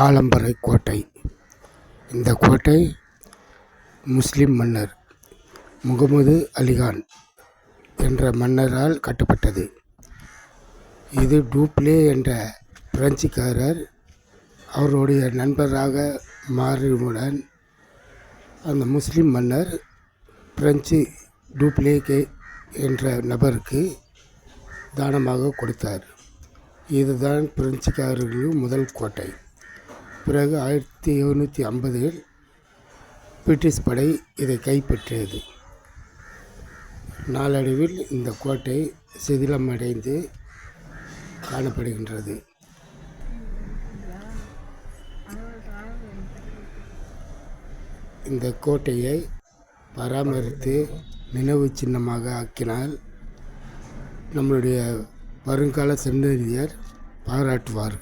ஆலம்பரை கோட்டை. இந்த கோட்டை முஸ்லீம் மன்னர் முகமது அலிகான் என்ற மன்னரால் கட்டப்பட்டது. இது டூப்ளே என்ற பிரெஞ்சுக்காரர் அவருடைய நண்பராக மாறியவுடன் அந்த முஸ்லீம் மன்னர் பிரெஞ்சு டூப்ளேகே என்ற நபருக்கு தானமாக கொடுத்தார். இதுதான் பிரெஞ்சுக்காரர்களின் முதல் கோட்டை. பிறகு ஆயிரத்தி எழுநூற்றி ஐம்பதில் பிரிட்டிஷ் படை இதை கைப்பற்றியது. நாளடைவில் இந்த கோட்டை சிதிலமடைந்து காணப்படுகின்றது. இந்த கோட்டையை பராமரித்து நினைவு சின்னமாக ஆக்கினால் நம்மளுடைய வருங்கால சந்ததியர் பாராட்டுவார்கள்.